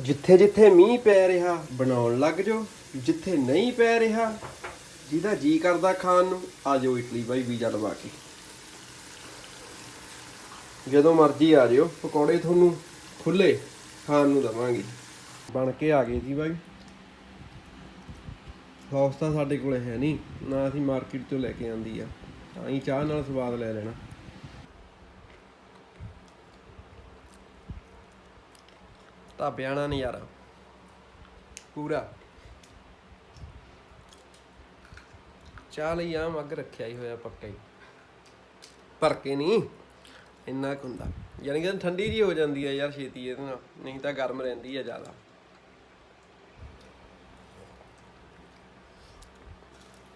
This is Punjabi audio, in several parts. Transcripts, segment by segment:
ਜਿੱਥੇ ਜਿੱਥੇ ਮੀਂਹ ਪੈ ਰਿਹਾ, ਬਣਾਉਣ ਲੱਗ ਜਾਓ। ਜਿੱਥੇ ਨਹੀਂ ਪੈ ਰਿਹਾ, ਜਿਹਦਾ ਜੀ ਕਰਦਾ ਖਾਣ ਨੂੰ, ਆ ਜਾਓ ਇਟਲੀ ਬਾਈ, ਵੀਜ਼ਾ ਲਵਾ ਕੇ। ਜਦੋਂ ਮਰਜ਼ੀ ਆ ਜਿਓ ਪਕੌੜੇ ਤੁਹਾਨੂੰ ਖੁੱਲੇ ਖਾਣ ਨੂੰ ਦਵਾਂਗੇ। ਬਣ ਕੇ ਆ ਗਏ ਜੀ ਬਾਈ। ਸੌਸ ਤਾਂ ਸਾਡੇ ਕੋਲੇ ਹੈ ਨਹੀਂ, ਨਾ ਅਸੀਂ ਮਾਰਕੀਟ ਤੋਂ ਲੈ ਕੇ ਆਂਦੀ ਆ। ਤਾਂ ਹੀ ਚਾਹ ਨਾਲ ਸਵਾਦ ਲੈ ਲੈਣਾ। ਢਾਬਿਆਂ ਦਾ ਨਜ਼ਾਰਾ ਪੂਰਾ। ਚਾਹ ਲਈ ਆ ਮੱਗ ਰੱਖਿਆ ਹੀ ਹੋਇਆ ਪੱਕਾ ਹੀ। ਭਰ ਕੇ ਨਹੀਂ ਇੰਨਾ ਕੁ ਹੁੰਦਾ। ਯਾਨੀ ਕਿ ਠੰਡੀ ਜੀ ਹੋ ਜਾਂਦੀ ਹੈ ਯਾਰ ਛੇਤੀ ਇਹਦੇ ਨਾਲ। ਨਹੀਂ ਤਾਂ ਗਰਮ ਰਹਿੰਦੀ ਹੈ ਜ਼ਿਆਦਾ।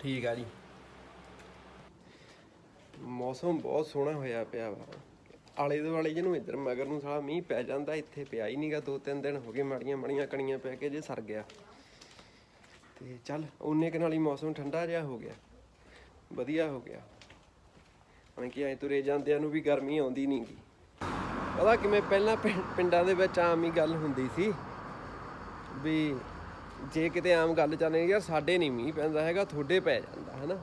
ਠੀਕ ਆ ਜੀ। ਮੌਸਮ ਬਹੁਤ ਸੋਹਣਾ ਹੋਇਆ ਪਿਆ ਵਾ। ਆਲੇ ਦੁਆਲੇ ਜਿਹਨੂੰ ਇੱਧਰ ਮਗਰ ਨੂੰ ਸਾਲਾ ਮੀਂਹ ਪੈ ਜਾਂਦਾ, ਇੱਥੇ ਪਿਆ ਹੀ ਨਹੀਂਗਾ ਦੋ ਤਿੰਨ ਦਿਨ ਹੋ ਗਏ ਮਾੜੀਆਂ ਮਾੜੀਆਂ ਕਣੀਆਂ ਪੈ ਕੇ ਜੇ ਸਰ ਗਿਆ। ਤੇ ਚੱਲ ਉਹਨੇ ਕੁ ਨਾਲ ਹੀ ਮੌਸਮ ਠੰਡਾ ਜਿਹਾ ਹੋ ਗਿਆ, ਵਧੀਆ ਹੋ ਗਿਆ। ਹੁਣ ਕੀ ਐ ਤੁਰੇ ਜਾਂਦਿਆਂ ਨੂੰ ਵੀ ਗਰਮੀ ਆਉਂਦੀ ਨਹੀਂਗੀ ਪਤਾ ਕਿਵੇਂ ਪਹਿਲਾਂ ਪਿੰ- ਪਿੰਡਾਂ ਦੇ ਵਿੱਚ ਆਮ ਹੀ ਗੱਲ ਹੁੰਦੀ ਸੀ ਵੀ ਜੇ ਕਿਤੇ ਆਮ ਗੱਲ ਚੱਲਣੀ ਯਾਰ ਸਾਡੇ ਨਹੀਂ ਮੀਂਹ ਪੈਂਦਾ ਹੈਗਾ, ਤੁਹਾਡੇ ਪੈ ਜਾਂਦਾ, ਹੈਨਾ?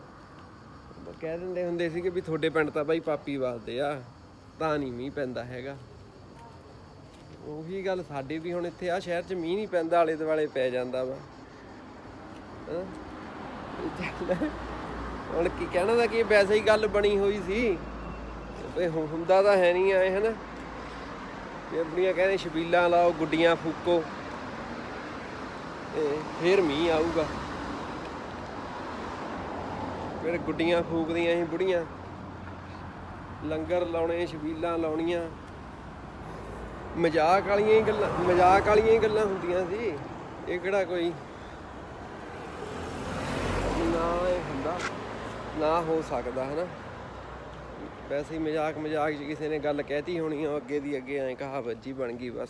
ਉਹ ਕਹਿ ਦਿੰਦੇ ਹੁੰਦੇ ਸੀ ਕਿ ਵੀ ਤੁਹਾਡੇ ਪਿੰਡ ਤਾਂ ਬਾਈ ਪਾਪੀ ਵੱਸਦੇ ਆ। ਤਾਂ ਨਹੀਂ ਮੀਂਹ ਪੈਂਦਾ ਹੈਗਾ। ਉਹੀ ਗੱਲ ਸਾਡੇ ਵੀ ਹੁਣ ਇੱਥੇ ਆ, ਸ਼ਹਿਰ 'ਚ ਮੀਂਹ ਨਹੀਂ ਪੈਂਦਾ, ਆਲੇ ਦੁਆਲੇ ਪੈ ਜਾਂਦਾ ਵਾ। ਹੁਣ ਕੀ ਕਹਿਣਾ ਦਾ ਕੀ ਵੈਸੇ ਹੀ ਗੱਲ ਬਣੀ ਹੋਈ ਸੀ। ਵੀ ਹੁੰਦਾ ਤਾਂ ਹੈ ਨਹੀਂ ਆਏ ਹਨਾ? ਤੇ ਆਪਣੀਆਂ ਕਹਿੰਦੇ ਛਬੀਲਾਂ ਲਾਓ, ਗੁੱਡੀਆਂ ਫੂਕੋ। ਤੇ ਫੇਰ ਮੀਂਹ ਆਊਗਾ। ਫਿਰ ਗੁੱਡੀਆਂ ਫੂਕਦੀਆਂ ਸੀ ਬੁੜੀਆਂ। ਲੰਗਰ ਲਾਉਣੇ ਛਬੀਲਾਂ ਲਾਉਣੀਆਂ। ਮਜ਼ਾਕ ਵਾਲੀਆਂ ਹੀ ਗੱਲਾਂ, ਮਜ਼ਾਕ ਵਾਲੀਆਂ ਹੀ ਗੱਲਾਂ ਹੁੰਦੀਆਂ ਸੀ। ਇਹ ਕਿਹੜਾ ਕੋਈ ਨਾ ਇਹ ਹੁੰਦਾ, ਨਾ ਹੋ ਸਕਦਾ, ਹਨਾ? ਵੈਸੇ ਹੀ ਮਜ਼ਾਕ ਮਜ਼ਾਕ 'ਚ ਕਿਸੇ ਨੇ ਗੱਲ ਕਹਿਤੀ ਹੋਣੀ ਆ ਅੱਗੇ ਦੀ ਅੱਗੇ ਐ ਕਹਾਵਤ ਜੀ ਬਣ ਗਈ ਬਸ।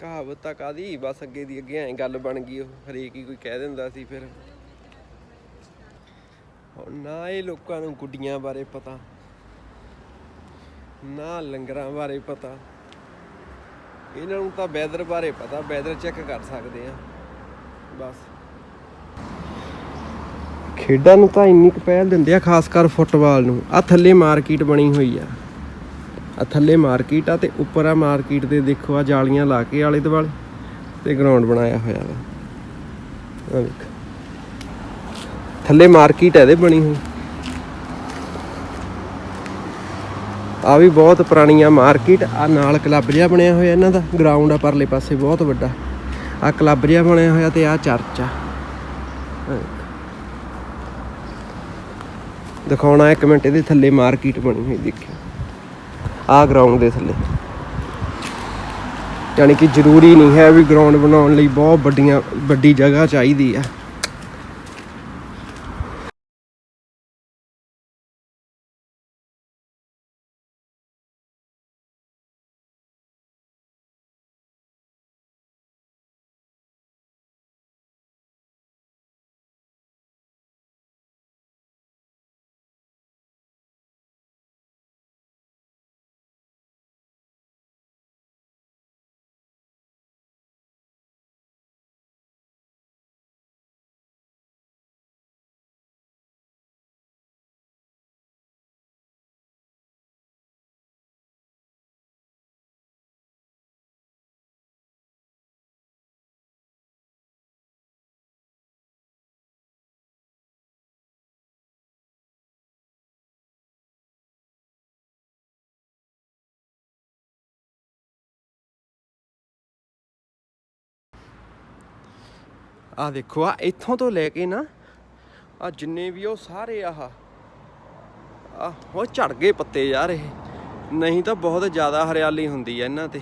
ਕਹਾਵਤ ਤਾਂ ਕਾਦੀ ਬਸ ਅੱਗੇ ਦੀ ਅੱਗੇ ਐ ਗੱਲ ਬਣ ਗਈ, ਉਹ ਹਰੇਕ ਹੀ ਕੋਈ ਕਹਿ ਦਿੰਦਾ ਸੀ ਫਿਰ। ਹੁਣ ਨਾ ਇਹ ਲੋਕਾਂ ਨੂੰ ਗੁੱਡੀਆਂ ਬਾਰੇ ਪਤਾ। ਨਾ ਲੰਗਰਾਂ ਬਾਰੇ ਪਤਾ। ਇਹਨਾਂ ਨੂੰ ਤਾਂ ਵੈਦਰ ਬਾਰੇ ਪਤਾ, ਵੈਦਰ ਚੈੱਕ ਕਰ ਸਕਦੇ ਆ। ਬਸ। ਖੇਡਾਂ ਨੂੰ ਤਾਂ ਇੰਨੀ ਕੁ ਪਹਿਲ ਦਿੰਦੇ ਆ, ਖਾਸ ਕਰ ਫੁੱਟਬਾਲ ਨੂੰ। ਆ ਥੱਲੇ ਮਾਰਕੀਟ ਬਣੀ ਹੋਈ ਆ। ਆ ਥੱਲੇ ਮਾਰਕੀਟ ਆ ਤੇ ਉੱਪਰ ਆ ਮਾਰਕੀਟ ਦੇ ਦੇਖੋ ਆ ਜਾਲੀਆਂ ਲਾ ਕੇ ਆਲੇ ਦੁਆਲੇ ਤੇ ਗਰਾਊਂਡ ਬਣਾਇਆ ਹੋਇਆ ਵਾ। ਆ ਦੇਖ ਥੱਲੇ ਮਾਰਕੀਟ ਹੈ ਇਹਦੇ ਬਣੀ ਹੋਈ। ਆ ਵੀ ਬਹੁਤ ਪੁਰਾਣੀ ਆ ਮਾਰਕੀਟ, ਆ ਨਾਲ ਕਲੱਬ ਜਿਹਾ ਬਣਿਆ ਹੋਇਆ ਇਹਨਾਂ ਦਾ ਗਰਾਊਂਡ ਆ ਪਰਲੇ ਪਾਸੇ ਬਹੁਤ ਵੱਡਾ। ਆ ਕਲੱਬ ਜਿਹਾ ਬਣਿਆ ਹੋਇਆ ਤੇ ਆ ਚਰਚ ਆ। ਦਿਖਾਉਣਾ ਇੱਕ ਮਿੰਟ, ਇਹਦੇ ਥੱਲੇ ਮਾਰਕੀਟ ਬਣੀ ਹੋਈ ਦੇਖਿਓ। ਆ ਗਰਾਊਂਡ ਦੇ ਥੱਲੇ। ਯਾਨੀ ਕਿ ਜ਼ਰੂਰੀ ਨਹੀਂ ਹੈ ਵੀ ਗਰਾਊਂਡ ਬਣਾਉਣ ਲਈ ਬਹੁਤ ਵੱਡੀਆਂ, ਵੱਡੀ ਜਗ੍ਹਾ ਚਾਹੀਦੀ ਆ। ਆ ਦੇਖੋ, ਆ ਇੱਥੋਂ ਤੋਂ ਲੈ ਕੇ ਨਾ, ਆ ਜਿੰਨੇ ਵੀ ਉਹ ਸਾਰੇ ਆਹ, ਆ ਹੋ ਝੜ ਗਏ ਪੱਤੇ ਯਾਰ ਇਹ। ਨਹੀਂ ਤਾਂ ਬਹੁਤ ਜ਼ਿਆਦਾ ਹਰਿਆਲੀ ਹੁੰਦੀ ਹੈ ਇਹਨਾਂ ਤੇ।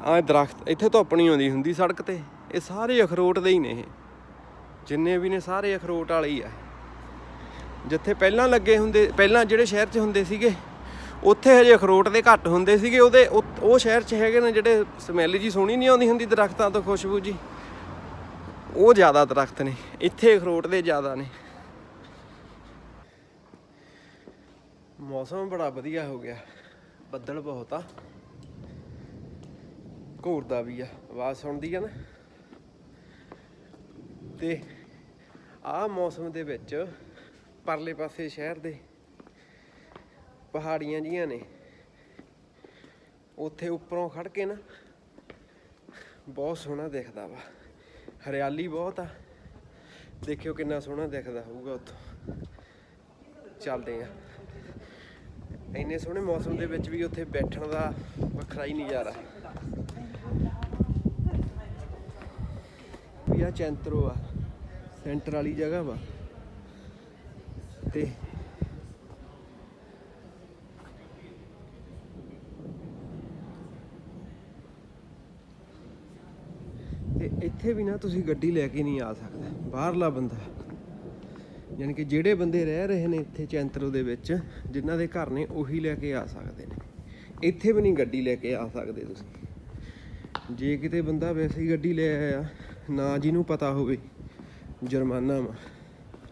ਆ ਦਰਖਤ ਇੱਥੇ ਧੁੱਪ ਨਹੀਂ ਆਉਂਦੀ ਹੁੰਦੀ ਸੜਕ ਤੇ। ਇਹ ਸਾਰੇ ਅਖਰੋਟ ਦੇ ਹੀ ਨੇ ਇਹ। ਜਿੰਨੇ ਵੀ ਨੇ ਸਾਰੇ ਅਖਰੋਟ ਵਾਲੇ ਹੀ ਆ। ਜਿੱਥੇ ਪਹਿਲਾਂ ਲੱਗੇ ਹੁੰਦੇ, ਪਹਿਲਾਂ ਜਿਹੜੇ ਸ਼ਹਿਰ 'ਚ ਹੁੰਦੇ ਸੀਗੇ, ਉੱਥੇ ਹਜੇ ਅਖਰੋਟ ਦੇ ਘੱਟ ਹੁੰਦੇ ਸੀਗੇ। ਉਹਦੇ, ਉਹ ਉਹ ਸ਼ਹਿਰ 'ਚ ਹੈਗੇ ਨੇ ਜਿਹੜੇ ਸਮੈਲ ਜੀ ਸੋਹਣੀ ਨਹੀਂ ਆਉਂਦੀ ਹੁੰਦੀ ਦਰਖਤਾਂ ਤੋਂ ਖੁਸ਼ਬੂ ਜੀ। ਉਹ ਜ਼ਿਆਦਾ ਦਰਖਤ ਨੇ, ਇੱਥੇ ਅਖਰੋਟ ਦੇ ਜ਼ਿਆਦਾ ਨੇ। ਮੌਸਮ ਬੜਾ ਵਧੀਆ ਹੋ ਗਿਆ, ਬੱਦਲ ਬਹੁਤ ਆ। ਘੂਰਦਾ ਵੀ ਆ, ਆਵਾਜ਼ ਸੁਣਦੀ ਆ ਨਾ। ਤੇ ਆਹ ਮੌਸਮ ਦੇ ਵਿੱਚ ਪਰਲੇ ਪਾਸੇ ਸ਼ਹਿਰ ਦੇ ਪਹਾੜੀਆਂ ਜੀਆਂ ਨੇ। ਉੱਥੇ ਉੱਪਰੋਂ ਖੜ ਕੇ ਨਾ ਬਹੁਤ ਸੋਹਣਾ ਦਿਖਦਾ ਵਾ। ਹਰਿਆਲੀ ਬਹੁਤ ਆ। ਦੇਖਿਓ ਕਿੰਨਾ ਸੋਹਣਾ ਦਿਖਦਾ ਹੋਊਗਾ ਉੱਥੋਂ। ਚੱਲਦੇ ਆ। ਇੰਨੇ ਸੋਹਣੇ ਮੌਸਮ ਦੇ ਵਿੱਚ ਵੀ ਉੱਥੇ ਬੈਠਣ ਦਾ ਵੱਖਰਾ ਹੀ ਨਜ਼ਾਰਾ। ਵੀ ਆ ਚੈਂਤਰੋ ਆ। ਸੈਂਟਰ ਵਾਲੀ ਜਗ੍ਹਾ ਵਾ। ਤੇ ਤੇ ਇੱਥੇ ਵੀ ਨਾ ਤੁਸੀਂ ਗੱਡੀ ਲੈ ਕੇ ਨਹੀਂ ਆ ਸਕਦੇ। ਬਾਹਰਲਾ ਬੰਦਾ। ਯਾਨੀ ਕਿ ਜਿਹੜੇ ਬੰਦੇ ਰਹਿ ਰਹੇ ਨੇ ਇੱਥੇ ਚੈਂਤਰੋ ਦੇ ਵਿੱਚ, ਜਿਨ੍ਹਾਂ ਦੇ ਘਰ ਨੇ ਉਹੀ ਲੈ ਕੇ ਆ ਸਕਦੇ ਨੇ। ਇੱਥੇ ਵੀ ਨਹੀਂ ਗੱਡੀ ਲੈ ਕੇ ਆ ਸਕਦੇ ਤੁਸੀਂ। ਜੇ ਕਿਤੇ ਬੰਦਾ ਵੈਸੇ ਹੀ ਗੱਡੀ ਲੈ ਆਇਆ, ਨਾ ਜਿਹਨੂੰ ਪਤਾ ਹੋਵੇ, ਜੁਰਮਾਨਾ ਵਾ।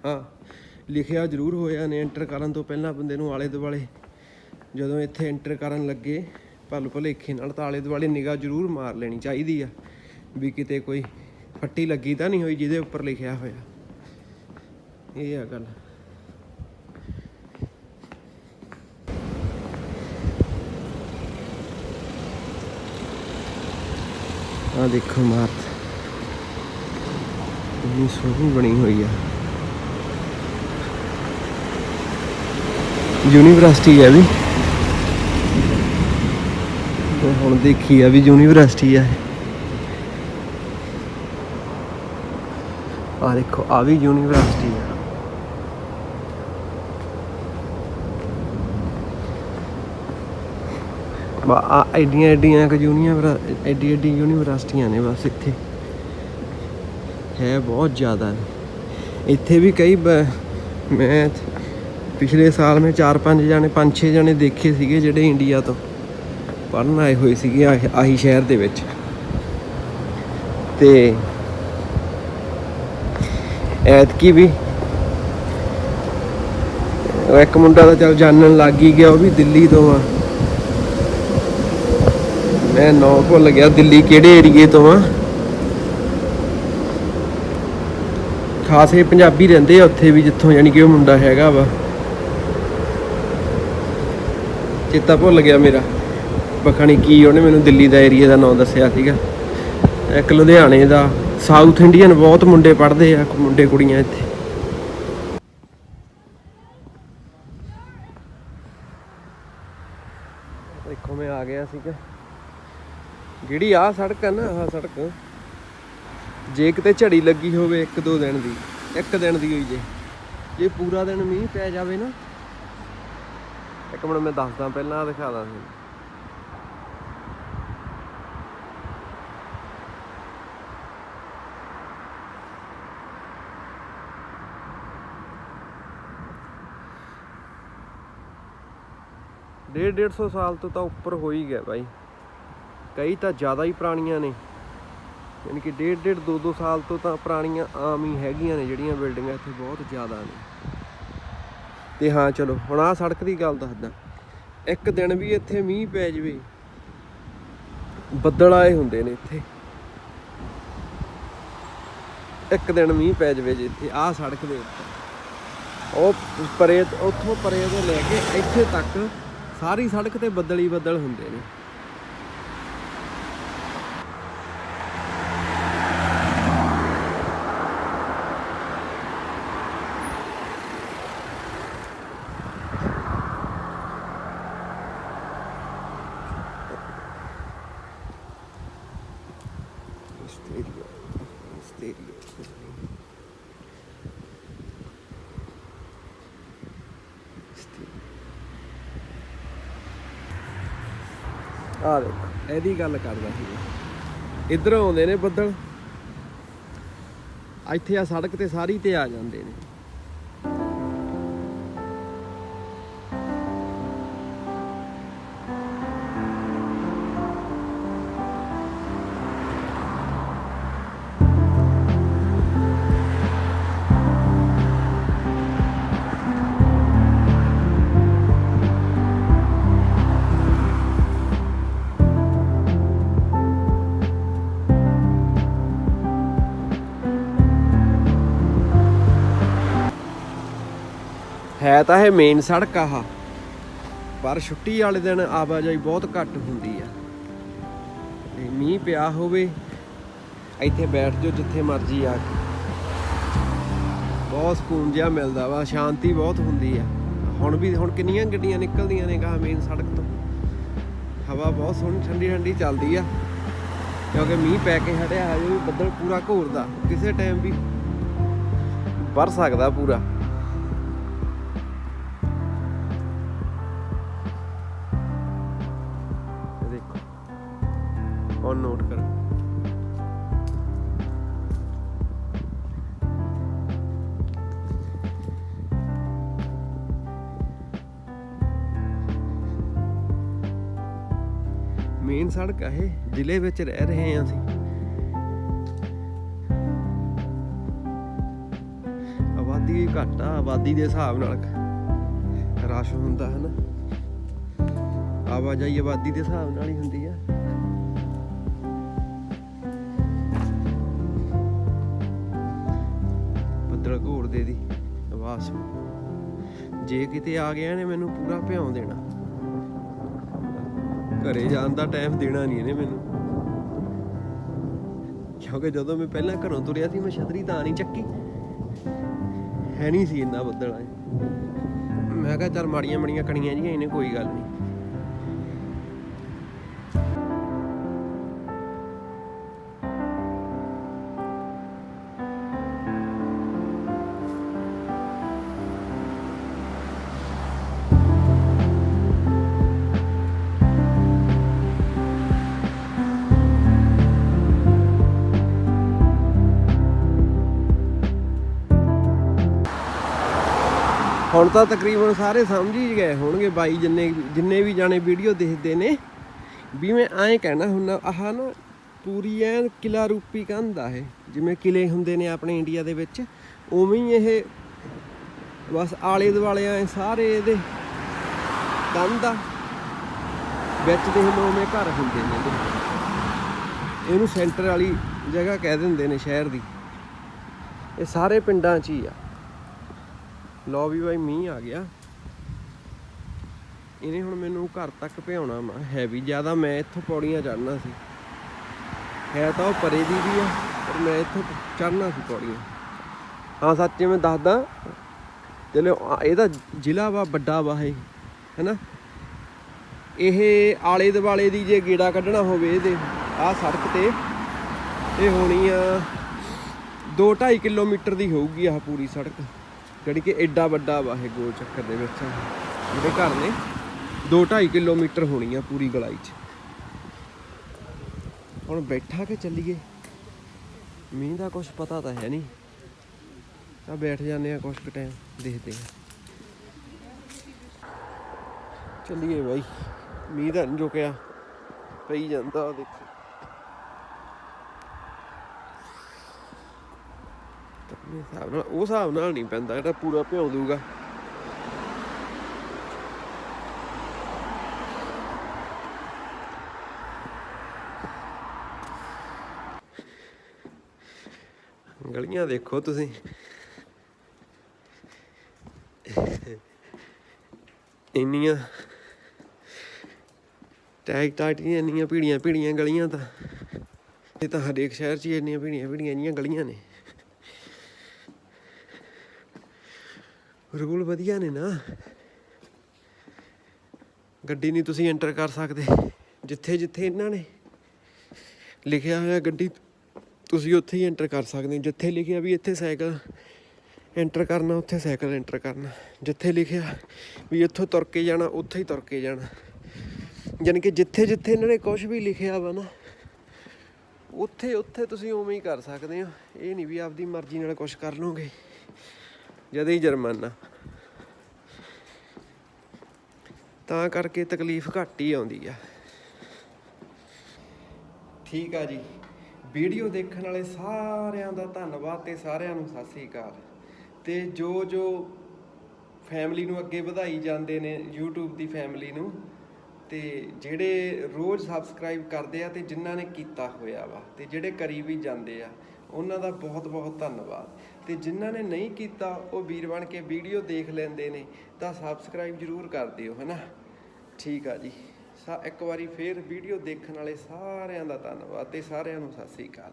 ਹਾਂ, ਲਿਖਿਆ ਜ਼ਰੂਰ ਹੋਇਆ ਨੇ ਐਂਟਰ ਕਰਨ ਤੋਂ ਪਹਿਲਾਂ ਬੰਦੇ ਨੂੰ ਆਲੇ ਦੁਆਲੇ। ਜਦੋਂ ਇੱਥੇ ਐਂਟਰ ਕਰਨ ਲੱਗੇ ਭਲ ਭੁਲੇਖੇ ਨਾਲ ਤਾਂ ਆਲੇ ਦੁਆਲੇ ਨਿਗਾਹ ਜ਼ਰੂਰ ਮਾਰ ਲੈਣੀ ਚਾਹੀਦੀ ਆ। ਵੀ ਕਿਤੇ ਕੋਈ ਫੱਟੀ ਲੱਗੀ ਤਾਂ ਨਹੀਂ ਹੋਈ ਜਿਹਦੇ ਉੱਪਰ ਲਿਖਿਆ ਹੋਇਆ। ਇਹ ਆ ਗੱਲ। ਆ ਦੇਖੋ ਮਾਰਤ। ਇੰਨੀ ਸੋਹਣੀ ਬਣੀ ਹੋਈ ਆ। ਯੂਨੀਵਰਸਿਟੀ ਹੈ ਵੀ। ਹੁਣ ਦੇਖੀ ਆ ਵੀ ਯੂਨੀਵਰਸਿਟੀ ਆ ਆ ਦੇਖੋ, ਆ ਵੀ ਯੂਨੀਵਰਸਿਟੀ ਆ। ਬਾ, ਆ ਐਡੀਆਂ ਐਡੀਆਂ ਕਿ ਯੂਨੀਵਰ, ਐਡੀ ਐਡੀ ਯੂਨੀਵਰਸਿਟੀਆਂ ਨੇ ਬਸ ਇੱਥੇ। ਹੈ ਬਹੁਤ ਜ਼ਿਆਦਾ। ਨੇ ਇੱਥੇ ਵੀ ਕਈ ਮੈਂ ਪਿਛਲੇ ਸਾਲ ਮੈਂ 4-5 ਜਾਣੇ 5-6 ਜਾਣੇ ਦੇਖੇ ਸੀਗੇ ਜਿਹੜੇ ਇੰਡੀਆ ਤੋਂ। ਪੜਨ ਆਏ ਹੋਏ ਸੀਗੇ ਆਹੀ ਆਹੀ ਸ਼ਹਿਰ ਦੇ ਵਿੱਚ। ਤੇ ਐਤਕੀ ਵੀ। ਇੱਕ ਮੁੰਡਾ ਤਾਂ ਚੱਲ ਜਾਣਨ ਲੱਗ ਹੀ ਗਿਆ, ਉਹ ਵੀ ਦਿੱਲੀ ਤੋਂ ਆ। ਮੈਂ ਨਾਂ ਭੁੱਲ ਗਿਆ, ਦਿੱਲੀ ਕਿਹੜੇ ਏਰੀਏ ਤੋਂ ਆ? ਖਾਸੇ ਪੰਜਾਬੀ ਰਹਿੰਦੇ ਆ ਉੱਥੇ ਵੀ, ਜਿੱਥੋਂ ਯਾਨੀ ਕਿ ਉਹ ਮੁੰਡਾ ਹੈਗਾ ਵਾ। ਚੇਤਾ ਭੁੱਲ ਗਿਆ ਮੇਰਾ। ਪਖਾਣੀ ਕੀ ਉਹਨੇ ਮੈਨੂੰ ਦਿੱਲੀ ਦਾ ਏਰੀਆ ਦਾ ਨਾਮ ਦੱਸਿਆ ਸੀਗਾ। ਇੱਕ ਲੁਧਿਆਣੇ ਦਾ। ਸਾਊਥ ਇੰਡੀਅਨ ਬਹੁਤ ਮੁੰਡੇ ਪੜਦੇ ਆ, ਮੁੰਡੇ ਕੁੜੀਆਂ ਇੱਥੇ। ਦੇਖੋ ਮੈਂ ਆ ਗਿਆ ਸੀਗਾ। ਜਿਹੜੀ ਆ ਸੜਕ ਹੈ ਨਾ ਆ ਸੜਕ, ਜੇ ਕਿਤੇ ਝੜੀ ਲੱਗੀ ਹੋਵੇ ਇੱਕ ਦੋ ਦਿਨ ਦੀ, ਇੱਕ ਦਿਨ ਦੀ ਹੋਈ ਜੇ। ਜੇ ਪੂਰਾ ਦਿਨ ਮੀਂਹ ਪੈ ਜਾਵੇ ਨਾ। ਇੱਕ ਮਿੰਟ ਮੈਂ ਦੱਸਦਾ, ਪਹਿਲਾਂ ਦਿਖਾਦਾ ਤੁਹਾਨੂੰ। 1.5 150 ਸਾਲ ਤੋਂ ਤਾਂ ਉੱਪਰ ਹੋ ਹੀ ਗਿਆ ਬਾਈ। ਕਈ ਤਾਂ ਜ਼ਿਆਦਾ ਹੀ ਪੁਰਾਣੀਆਂ ਨੇ। ਯਾਨੀ ਕਿ 1.5 1.5 2 2 ਸਾਲ ਤੋਂ ਤਾਂ ਪੁਰਾਣੀਆਂ ਆਮ ਹੀ ਹੈਗੀਆਂ ਨੇ, ਜਿਹੜੀਆਂ ਬਿਲਡਿੰਗਾਂ ਇੱਥੇ ਬਹੁਤ ਜ਼ਿਆਦਾ ਨੇ। ਤੇ ਹਾਂ, ਚਲੋ, ਹੁਣ ਆ ਸੜਕ ਦੀ ਗੱਲ ਦੱਸਦਾ। ਇੱਕ ਦਿਨ ਵੀ ਇੱਥੇ ਮੀਂਹ ਪੈ ਜਵੇ, ਬੱਦਲ ਆਏ ਹੁੰਦੇ ਨੇ ਇੱਥੇ। ਇੱਕ ਦਿਨ ਮੀਂਹ ਪੈ ਜਵੇ ਜੇ ਇੱਥੇ ਆ ਸੜਕ ਦੇ ਉੱਤੇ ਉਹ ਪਰੇ, ਉੱਥੋਂ ਪਰੇ ਤੋਂ ਲੈ ਕੇ ਇੱਥੇ ਤੱਕ ਸਾਰੀ ਸੜਕ ਤੇ ਬੱਦਲ ਹੀ ਬੱਦਲ ਹੁੰਦੇ ਨੇ। ਆ ਦੇਖ, ਇਹਦੀ ਗੱਲ ਕਰਦਾ ਸੀ। ਇਧਰੋਂ ਆਉਂਦੇ ਨੇ ਬੱਦਲ। ਇੱਥੇ ਆ ਸੜਕ ਤੇ ਸਾਰੀ ਤੇ ਆ ਜਾਂਦੇ ਨੇ। ਹੈ ਤਾਂ ਇਹ ਮੇਨ ਸੜਕ ਆਹ। ਪਰ ਛੁੱਟੀ ਵਾਲੇ ਦਿਨ ਆਵਾਜਾਈ ਬਹੁਤ ਘੱਟ ਹੁੰਦੀ ਆ। ਤੇ ਮੀਂਹ ਪਿਆ ਹੋਵੇ, ਇੱਥੇ ਬੈਠ ਜਾਓ ਜਿੱਥੇ ਮਰਜ਼ੀ ਆ ਕੇ। ਬਹੁਤ ਸਕੂਨ ਜਿਹਾ ਮਿਲਦਾ ਵਾ, ਸ਼ਾਂਤੀ ਬਹੁਤ ਹੁੰਦੀ ਆ। ਹੁਣ ਵੀ, ਹੁਣ ਕਿੰਨੀਆਂ ਗੱਡੀਆਂ ਨਿਕਲਦੀਆਂ ਨੇ ਕਹਾ ਮੇਨ ਸੜਕ ਤੋਂ। ਹਵਾ ਬਹੁਤ ਸੋਹਣੀ, ਠੰਡੀ ਠੰਡੀ ਚੱਲਦੀ ਆ। ਕਿਉਂਕਿ ਮੀਂਹ ਪੈ ਕੇ ਹਟਿਆ, ਹਜੇ ਵੀ ਬੱਦਲ ਪੂਰਾ ਘੋਰਦਾ। ਕਿਸੇ ਟਾਈਮ ਵੀ, ਵਰ ਸਕਦਾ ਪੂਰਾ। ਦੇਖੋ ਨੋਟ ਕਰੋ ਮੇਨ ਸੜਕ ਆ ਇਹ ਜ਼ਿਲ੍ਹੇ ਵਿੱਚ ਰਹਿ ਰਹੇ ਹਾਂ ਅਸੀਂ ਆਬਾਦੀ ਘੱਟ ਆ ਆਬਾਦੀ ਦੇ ਹਿਸਾਬ ਨਾਲ ਰਸ਼ ਹੁੰਦਾ ਹੈ ਨਾ ਆਵਾਜਾਈ ਆਬਾਦੀ ਦੇ ਹਿਸਾਬ ਨਾਲ ਹੀ ਹੁੰਦੀ ਆ ਦੀ। ਆਵਾਜ਼ ਜੇ ਕਿਤੇ ਆ ਗਿਆ ਨੇ ਮੈਨੂੰ ਪੂਰਾ ਭਿਉਂ ਦੇਣਾ। ਘਰੇ ਜਾਣ ਦਾ ਟਾਈਮ ਦੇਣਾ ਨਹੀਂ ਇਹਨੇ ਮੈਨੂੰ। ਕਿਉਂਕਿ ਜਦੋਂ ਮੈਂ ਪਹਿਲਾਂ ਘਰੋਂ ਤੁਰਿਆ ਸੀ, ਮੈਂ ਛਤਰੀ ਤਾਂ ਨਹੀਂ ਚੱਕੀ। ਹੈ ਨਹੀਂ ਸੀ ਇੰਨਾ ਬੱਦਲ ਆਏ। ਮੈਂ ਕਿਹਾ ਚੱਲ ਮਾੜੀਆਂ ਮਾੜੀਆਂ ਕਣੀਆਂ ਜੀਆਂ, ਇਹਨੇ ਕੋਈ ਗੱਲ ਨਹੀਂ। ਹੁਣ ਤਾਂ ਤਕਰੀਬਨ ਸਾਰੇ ਸਮਝ ਹੀ ਗਏ ਹੋਣਗੇ ਬਾਈ ਜਿੰਨੇ ਜਿੰਨੇ ਵੀ ਜਾਣੇ ਵੀਡੀਓ ਦੇਖਦੇ ਨੇ। ਵੀ ਮੈਂ ਐਂ ਕਹਿਣਾ ਹੁੰਦਾ, ਆਹ ਨਾ ਪੂਰੀ ਐਨ ਕਿਲਾ ਰੂਪੀ ਕੰਧ ਆ ਇਹ। ਜਿਵੇਂ ਕਿਲੇ ਹੁੰਦੇ ਨੇ ਆਪਣੇ ਇੰਡੀਆ ਦੇ ਵਿੱਚ, ਉਵੇਂ ਹੀ ਇਹ ਬਸ ਆਲੇ ਦੁਆਲੇ ਐ ਸਾਰੇ ਇਹਦੇ ਕੰਧ ਆ। ਵਿੱਚ ਦੇ ਨੌਵੇਂ ਘਰ ਹੁੰਦੇ ਨੇ ਇਹਦੇ। ਇਹਨੂੰ ਸੈਂਟਰ ਵਾਲੀ ਜਗ੍ਹਾ ਕਹਿ ਦਿੰਦੇ ਨੇ ਸ਼ਹਿਰ ਦੀ। ਇਹ ਸਾਰੇ ਪਿੰਡਾਂ 'ਚ ਹੀ ਆ। ਲੋ ਵੀ ਬਾਈ ਮੀਂਹ ਆ ਗਿਆ। ਇਹਨੇ ਹੁਣ ਮੈਨੂੰ ਘਰ ਤੱਕ ਭਿਆਉਣਾ ਵਾ ਹੈ ਵੀ ਜ਼ਿਆਦਾ ਮੈਂ ਇੱਥੋਂ ਪੌੜੀਆਂ ਚੜਨਾ ਸੀ। ਹੈ ਤਾਂ ਉਹ ਪਰੇ ਦੀ ਵੀ ਆ, ਪਰ ਮੈਂ ਇੱਥੋਂ ਚੜਨਾ ਸੀ ਪੌੜੀਆਂ। ਹਾਂ, ਸੱਚੇ ਮੈਂ ਦੱਸਦਾ, ਚਲੋ ਇਹਦਾ ਜ਼ਿਲ੍ਹਾ ਵਾ, ਵੱਡਾ ਵਾ ਇਹ, ਹੈਨਾ? ਇਹ ਆਲੇ ਦੁਆਲੇ ਦੀ ਜੇ ਗੇੜਾ ਕੱਢਣਾ ਹੋਵੇ ਇਹਦੇ, ਆਹ ਸੜਕ ਤੇ, ਇਹ ਹੋਣੀ ਆ 2.5 ਕਿਲੋਮੀਟਰ ਦੀ ਹੋਊਗੀ ਆਹ ਪੂਰੀ ਸੜਕ। ਜਿਹੜੀ ਕਿ ਐਡਾ ਵੱਡਾ ਵਾ ਇਹ ਗੋਲ ਚੱਕਰ ਦੇ ਵਿੱਚ ਜਿਹੜੇ ਘਰ ਨੇ 2.5 ਕਿਲੋਮੀਟਰ ਹੋਣੀ ਆ ਪੂਰੀ ਗਲਾਈ 'ਚ। ਹੁਣ ਬੈਠਾ ਕੇ ਚੱਲੀਏ? ਮੀਂਹ ਦਾ ਕੁਝ ਪਤਾ ਤਾਂ ਹੈ ਨਹੀਂ। ਆ ਬੈਠ ਜਾਂਦੇ ਆ ਕੁਝ ਟਾਈਮ ਦੇਖਦੇ ਆ। ਚੱਲੀਏ ਬਾਈ। ਮੀਂਹ ਤਾਂ ਨਹੀਂ ਰੁਕਿਆ, ਪਈ ਜਾਂਦਾ ਦੇਖੋ। ਆਪਣੇ ਹਿਸਾਬ ਨਾਲ, ਉਹ ਹਿਸਾਬ ਨਾਲ ਨਹੀਂ ਪੈਂਦਾ, ਜਿਹੜਾ ਪੂਰਾ ਭਿਉਂ ਦੂਗਾ ਗਲੀਆਂ ਦੇਖੋ ਤੁਸੀਂ। ਇੰਨੀਆਂ ਟੈਗ ਟਾਟੀਆਂ ਇੰਨੀਆਂ ਭੀੜੀਆਂ ਭੀੜੀਆਂ ਗਲੀਆਂ ਤਾਂ। ਇਹ ਤਾਂ ਹਰੇਕ ਸ਼ਹਿਰ 'ਚ ਇੰਨੀਆਂ ਭੀੜੀਆਂ ਭੀੜੀਆਂ ਇੰਨੀਆਂ ਗਲੀਆਂ ਨੇ। ਰੂਲ ਵਧੀਆ ਨੇ ਨਾ। ਗੱਡੀ ਨਹੀਂ ਤੁਸੀਂ ਐਂਟਰ ਕਰ ਸਕਦੇ। ਜਿੱਥੇ ਜਿੱਥੇ ਇਹਨਾਂ ਨੇ ਲਿਖਿਆ ਹੋਇਆ ਗੱਡੀ, ਤੁਸੀਂ ਉੱਥੇ ਹੀ ਐਂਟਰ ਕਰ ਸਕਦੇ। ਹੋ ਜਿੱਥੇ ਲਿਖਿਆ ਵੀ ਇੱਥੇ ਸਾਈਕਲ ਐਂਟਰ ਕਰਨਾ, ਉੱਥੇ ਸਾਈਕਲ ਐਂਟਰ ਕਰਨਾ। ਜਿੱਥੇ ਲਿਖਿਆ ਵੀ ਇੱਥੋਂ ਤੁਰ ਕੇ ਜਾਣਾ, ਉੱਥੇ ਹੀ ਤੁਰ ਕੇ ਜਾਣਾ। ਯਾਨੀ ਕਿ ਜਿੱਥੇ ਜਿੱਥੇ ਇਹਨਾਂ ਨੇ ਕੁਝ ਵੀ ਲਿਖਿਆ ਵਾ ਨਾ, ਉੱਥੇ ਉੱਥੇ ਤੁਸੀਂ ਉਵੇਂ ਹੀ ਕਰ ਸਕਦੇ ਹੋ। ਇਹ ਨਹੀਂ ਵੀ ਆਪਦੀ ਮਰਜ਼ੀ ਨਾਲ ਕੁਝ ਕਰ ਲਓਗੇ। ਜਦ ਹੀ ਜੁਰਮਾਨਾ। ਤਾਂ ਕਰਕੇ ਤਕਲੀਫ ਘੱਟ ਹੀ ਆਉਂਦੀ ਆ। ਠੀਕ ਆ ਜੀ। ਵੀਡੀਓ ਦੇਖਣ ਵਾਲੇ ਸਾਰਿਆਂ ਦਾ ਧੰਨਵਾਦ ਤੇ ਸਾਰਿਆਂ ਨੂੰ ਸਤਿ ਸ੍ਰੀ ਅਕਾਲ। ਤੇ ਜੋ ਜੋ ਫੈਮਿਲੀ ਨੂੰ ਅੱਗੇ ਵਧਾਈ ਜਾਂਦੇ ਨੇ, YouTube ਦੀ ਫੈਮਿਲੀ ਨੂੰ, ਤੇ ਜਿਹੜੇ ਰੋਜ਼ ਸਬਸਕ੍ਰਾਈਬ ਕਰਦੇ ਆ ਤੇ ਜਿਨ੍ਹਾਂ ਨੇ ਕੀਤਾ ਹੋਇਆ ਵਾ, ਤੇ ਜਿਹੜੇ ਕਰੀ ਵੀ ਜਾਂਦੇ ਆ ਉਹਨਾਂ ਦਾ ਬਹੁਤ ਬਹੁਤ ਧੰਨਵਾਦ। ਤੇ ਜਿਨ੍ਹਾਂ ਨੇ ਨਹੀਂ ਕੀਤਾ, ਉਹ ਵੀਰ ਬਣ ਕੇ ਵੀਡੀਓ ਦੇਖ ਲੈਂਦੇ ਨੇ, ਤਾਂ ਸਬਸਕ੍ਰਾਈਬ ਜਰੂਰ ਕਰ ਦਿਓ, ਹਨਾ? ਠੀਕ ਆ ਜੀ। ਸਾ, ਇੱਕ ਵਾਰੀ ਫੇਰ ਵੀਡੀਓ ਦੇਖਣ ਵਾਲੇ ਸਾਰਿਆਂ ਦਾ ਧੰਨਵਾਦ ਤੇ ਸਾਰਿਆਂ ਨੂੰ ਸਤਿ ਸ੍ਰੀ ਅਕਾਲ।